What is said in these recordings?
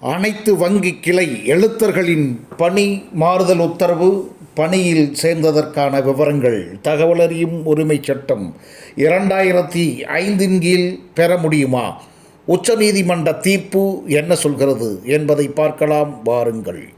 அனைத்து வங்கி கிளை எழுத்தர்களின் பணி மாறுதல் உத்தரவு பணியில் சேர்ந்ததற்கான விவரங்கள் தகவல் அறியும் உரிமை சட்டம் இரண்டாயிரத்தி ஐந்தின் கீழ் பெற முடியுமா? உச்சநீதிமன்ற தீர்ப்பு என்ன சொல்கிறது என்பதை பார்க்கலாம் வாருங்கள்.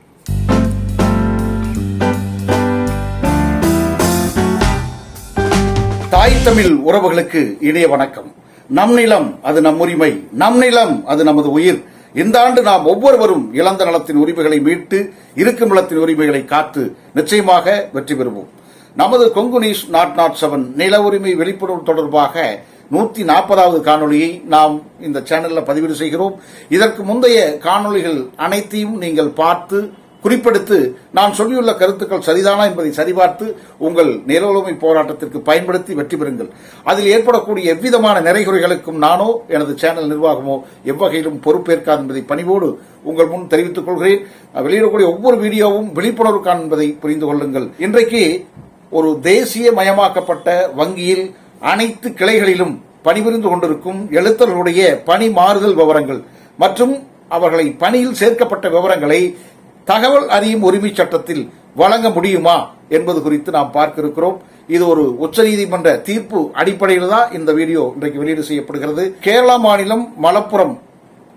தாய் தமிழ் உறவுகளுக்கு இணைய வணக்கம். நம் நிலம் அது நம் உரிமை நம் நிலம் அது நமது உயிர். இந்த ஆண்டு நாம் ஒவ்வொருவரும் இழந்த நலத்தின் உரிமைகளை மீட்டு இருக்கும் நிலத்தின் உரிமைகளை காத்து நிச்சயமாக வெற்றி பெறுவோம். நமது Kongu news naught naught seven நில உரிமை விழிப்புணர்வு தொடர்பாக நூத்தி நாற்பதாவது காணொளியை நாம் இந்த சேனலில் பதிவீடு செய்கிறோம். இதற்கு முந்தைய காணொளிகள் அனைத்தையும் நீங்கள் பார்த்து குறிப்பெடுத்து நான் சொல்லியுள்ள கருத்துக்கள் சரிதானா என்பதை சரிபார்த்து உங்கள் நிலவுரிமை போராட்டத்திற்கு பயன்படுத்தி வெற்றி பெறுங்கள். அதில் ஏற்படக்கூடிய எவ்விதமான நிறைகுறைகளுக்கும் நானோ எனது சேனல் நிர்வாகமோ எவ்வகையிலும் பொறுப்பேற்காது என்பதை பணிவோடு உங்கள் முன் தெரிவித்துக் கொள்கிறேன். வெளியிடக்கூடிய ஒவ்வொரு வீடியோவும் விழிப்புணர்வுக்கான என்பதை புரிந்து கொள்ளுங்கள். இன்றைக்கு ஒரு தேசிய மயமாக்கப்பட்ட வங்கியில் அனைத்து கிளைகளிலும் பணிபுரிந்து கொண்டிருக்கும் எழுத்தர்களுடைய பணி மாறுதல் விவரங்கள் மற்றும் அவர்களை பணியில் சேர்க்கப்பட்ட விவரங்களை தகவல் அறியும் உரிமை சட்டத்தில் வழங்க முடியுமா என்பது குறித்து நாம் பார்க்க இருக்கிறோம் இது ஒரு உச்சநீதிமன்ற தீர்ப்பு அடிப்படையில் தான் இந்த வீடியோ இன்றைக்கு வெளியீடு செய்யப்படுகிறது. கேரளா மாநிலம் மலப்புரம்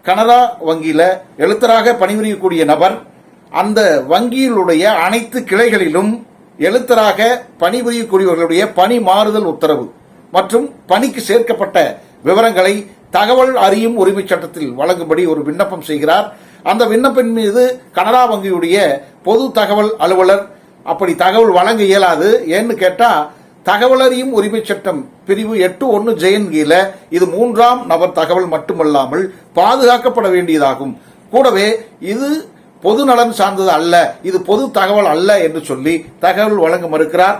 கனரா வங்கியில எழுத்தராக பணிபுரியக்கூடிய நபர் அந்த வங்கியிலுடைய அனைத்து கிளைகளிலும் எழுத்தராக பணிபுரியக்கூடியவர்களுடைய பணி மாறுதல் உத்தரவு மற்றும் பணிக்கு சேர்க்கப்பட்ட விவரங்களை தகவல் அறியும் உரிமை சட்டத்தில் வழங்கும்படி ஒரு விண்ணப்பம் செய்கிறார். அந்த விண்ணப்பின் மீது கனரா வங்கியுடைய பொது தகவல் அலுவலர் அப்படி தகவல் வழங்க இயலாது. ஏன்னு கேட்டா தகவல் அறியும் உரிமை சட்டம் பிரிவு எட்டு ஒன்று ஜெயன் கீழ இது மூன்றாம் நபர் தகவல் மட்டுமல்லாமல் பாதுகாக்கப்பட வேண்டியதாகும். கூடவே இது பொது நலன் சார்ந்தது அல்ல இது பொது தகவல் அல்ல என்று சொல்லி தகவல் வழங்க மறுக்கிறார்.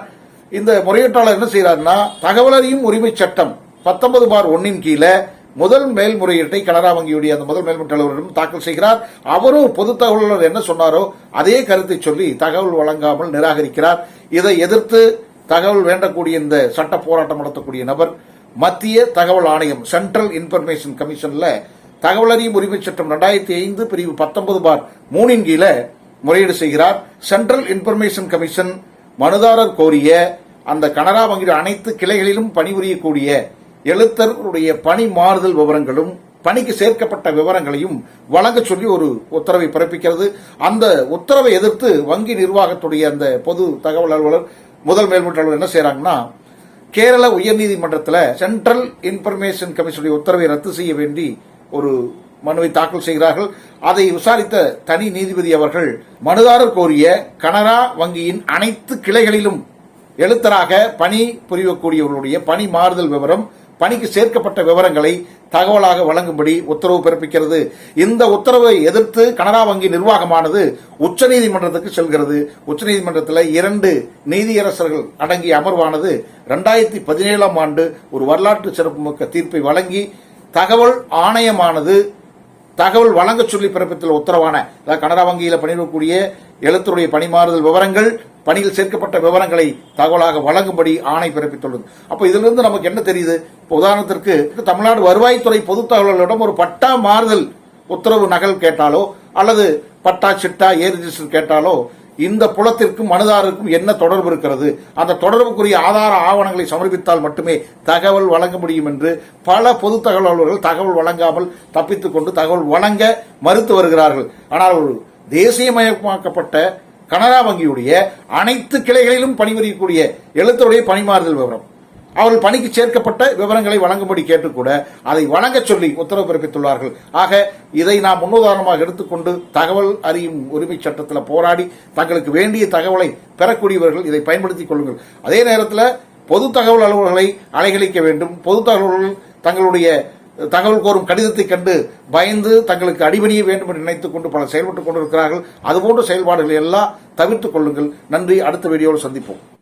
இந்த முறையீட்டாளர் என்ன செய்யறாருன்னா தகவல் அறியும் உரிமை சட்டம் பத்தொன்பது பார் ஒன்னின் கீழே முதல் மேல்முறையீட்டை கனரா வங்கியுடைய அந்த முதல் மேல்முறை அலுவலரிடம் தாக்கல் செய்கிறார். அவரும் பொது தகவலர் என்ன சொன்னாரோ அதே கருத்தை சொல்லி தகவல் வழங்காமல் நிராகரிக்கிறார். இதை எதிர்த்து தகவல் வேண்டக்கூடிய இந்த சட்ட போராட்டம் நடத்தக்கூடிய நபர் மத்திய தகவல் ஆணையம் சென்ட்ரல் இன்ஃபர்மேஷன் கமிஷன்ல தகவல் அறியும் உரிமை சட்டம் ரெண்டாயிரத்தி ஐந்து பிரிவு பத்தொன்பது பார் மூணின் கீழே முறையீடு செய்கிறார். சென்ட்ரல் இன்ஃபர்மேஷன் கமிஷன் மனுதாரர் கோரிய அந்த கனரா வங்கியின் அனைத்து கிளைகளிலும் பணிபுரியக்கூடிய எழுத்தர்களுடைய பணி மாறுதல் விவரங்களும் பணிக்கு சேர்க்கப்பட்ட விவரங்களையும் வழங்க சொல்லி ஒரு உத்தரவை பிறப்பிக்கிறது. அந்த உத்தரவை எதிர்த்து வங்கி நிர்வாகத்துடைய அந்த பொது தகவல் அலுவலர் முதல் மேல்முறை அலுவலர் என்ன செய்யறாங்கன்னா கேரள உயர்நீதிமன்றத்தில் சென்ட்ரல் இன்ஃபர்மேஷன் கமிஷனுடைய உத்தரவை ரத்து செய்ய வேண்டி ஒரு மனுவை தாக்கல் செய்கிறார்கள். அதை விசாரித்த தனி நீதிபதி அவர்கள் மனுதாரர் கோரிய கனரா வங்கியின் அனைத்து கிளைகளிலும் எழுத்தராக பணி புரியக்கூடியவர்களுடைய பணி மாறுதல் விவரம் பணிக்கு சேர்க்கப்பட்ட விவரங்களை தகவலாக வழங்கும்படி உத்தரவு பிறப்பிக்கிறது. இந்த உத்தரவை எதிர்த்து கனரா வங்கி நிர்வாகமானது உச்சநீதிமன்றத்துக்கு செல்கிறது. உச்சநீதிமன்றத்தில் இரண்டு நீதியரசர்கள் அடங்கிய அமர்வானது இரண்டாயிரத்தி பதினேழாம் ஆண்டு ஒரு வரலாற்று சிறப்புமிக்க தீர்ப்பை வழங்கி தகவல் ஆணையமானது தகவல் வழங்க சொல்லி பிறப்பித்துள்ள உத்தரவான அதாவது கனரா வங்கியில் பணியிடக்கூடிய எழுத்துடைய பணிமாறுதல் விவரங்கள் பணியில் சேர்க்கப்பட்ட விவரங்களை தகவலாக வழங்கும்படி ஆணை பிறப்பித்துள்ளது. அப்போ இதிலிருந்து நமக்கு என்ன தெரியுது? இப்போ உதாரணத்திற்கு தமிழ்நாடு வருவாய்த்துறை பொது தகவல்களிடம் ஒரு பட்டா மாறுதல் உத்தரவு நகல் கேட்டாலோ அல்லது பட்டா சிட்டா ஏ ரிஜிஸ்டர் கேட்டாலோ இந்த புலத்திற்கும் மனுதாரருக்கும் என்ன தொடர்பு இருக்கிறது? அந்த தொடர்புக்குரிய ஆதார ஆவணங்களை சமர்ப்பித்தால் மட்டுமே தகவல் வழங்க முடியும் என்று பல பொது தகவல் அலுவலர்கள் தகவல் வழங்காமல் தப்பித்துக் கொண்டு தகவல் வழங்க மறுத்து வருகிறார்கள். ஆனால் ஒரு தேசியமயமாக்கப்பட்ட கனரா வங்கியுடைய அனைத்து கிளைகளிலும் பணிபுரியக்கூடிய எழுத்தருடைய பணிமாறுதல் விவரம். அவர்கள் பணிக்கு சேர்க்கப்பட்ட விவரங்களை வழங்கும்படி கேட்டுக்கூட அதை வழங்க சொல்லி உத்தரவு பிறப்பித்துள்ளார்கள். ஆக இதை நாம் முன்னுதாரணமாக எடுத்துக்கொண்டு தகவல் அறியும் உரிமை சட்டத்தில் போராடி தங்களுக்கு வேண்டிய தகவலை பெறக்கூடியவர்கள் இதை பயன்படுத்திக் கொள்ளுங்கள். அதே நேரத்தில் பொது தகவல் அலுவலர்களை அலைகழிக்க வேண்டும். பொது தகவல்கள் தங்களுடைய தகவல் கோரும் கடிதத்தை கண்டு பயந்து தங்களுக்கு அடிபணிய வேண்டும் என்று நினைத்துக் கொண்டு பல செயல்பட்டுக் கொண்டிருக்கிறார்கள். அதுபோன்ற செயல்பாடுகளை எல்லாம் தவிர்த்துக் கொள்ளுங்கள். நன்றி. அடுத்த வீடியோவில் சந்திப்போம்.